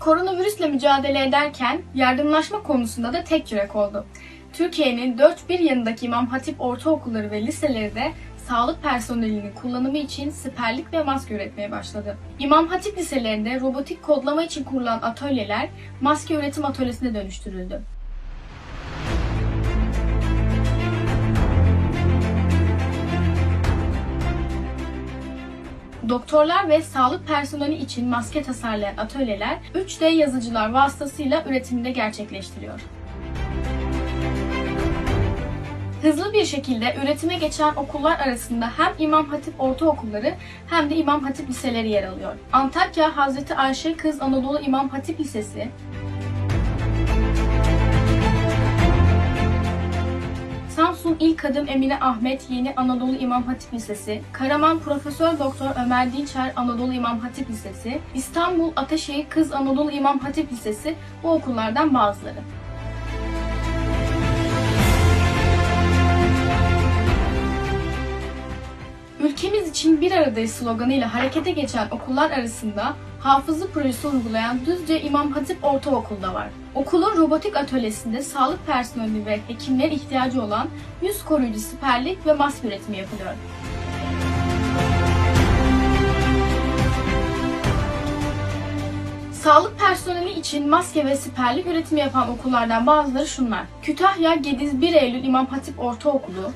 koronavirüsle mücadele ederken yardımlaşma konusunda da tek yürek oldu. Türkiye'nin dört bir yanındaki İmam Hatip ortaokulları ve liseleri de sağlık personelinin kullanımı için siperlik ve maske üretmeye başladı. İmam Hatip liselerinde robotik kodlama için kurulan atölyeler maske üretim atölyesine dönüştürüldü. Doktorlar ve sağlık personeli için maske tasarlayan atölyeler 3D yazıcılar vasıtasıyla üretiminde gerçekleştiriyor. Hızlı bir şekilde üretime geçen okullar arasında hem İmam Hatip Ortaokulları hem de İmam Hatip Liseleri yer alıyor. Antakya Hazreti Ayşe Kız Anadolu İmam Hatip Lisesi, İlk Adım Emine Ahmet Yeni Anadolu İmam Hatip Lisesi, Karaman Profesör Doktor Ömer Dinçer Anadolu İmam Hatip Lisesi, İstanbul Ateşehir Kız Anadolu İmam Hatip Lisesi. Bu okullardan bazıları. Ülkemiz için bir aradayız sloganıyla harekete geçen okullar arasında hafızlık projesi uygulayan Düzce İmam Hatip Ortaokulu'da var. Okulun robotik atölyesinde sağlık personeli ve hekimlerin ihtiyacı olan yüz koruyucu siperlik ve maske üretimi yapılıyor. Sağlık personeli için maske ve siperlik üretimi yapan okullardan bazıları şunlar. Kütahya Gediz 1 Eylül İmam Hatip Ortaokulu,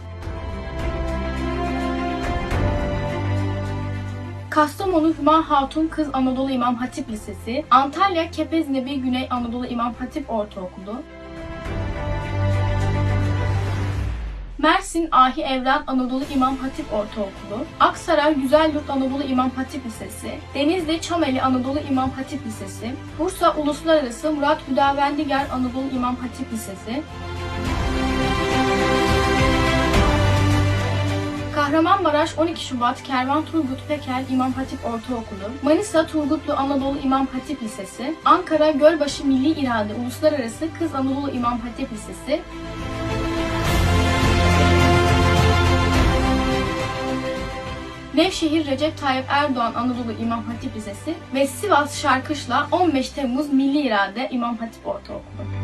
Kastamonu Hüma Hatun Kız Anadolu İmam Hatip Lisesi, Antalya Kepez Nebi Güney Anadolu İmam Hatip Ortaokulu, Mersin Ahi Evren Anadolu İmam Hatip Ortaokulu, Aksaray Güzelyurt Anadolu İmam Hatip Lisesi, Denizli Çameli Anadolu İmam Hatip Lisesi, Bursa Uluslararası Murat Hüdavendigar Anadolu İmam Hatip Lisesi, Kahramanmaraş 12 Şubat Kervan Turgut Peker İmam Hatip Ortaokulu, Manisa Turgutlu Anadolu İmam Hatip Lisesi, Ankara Gölbaşı Milli İrade Uluslararası Kız Anadolu İmam Hatip Lisesi, Nevşehir Recep Tayyip Erdoğan Anadolu İmam Hatip Lisesi ve Sivas Şarkışla 15 Temmuz Milli İrade İmam Hatip Ortaokulu.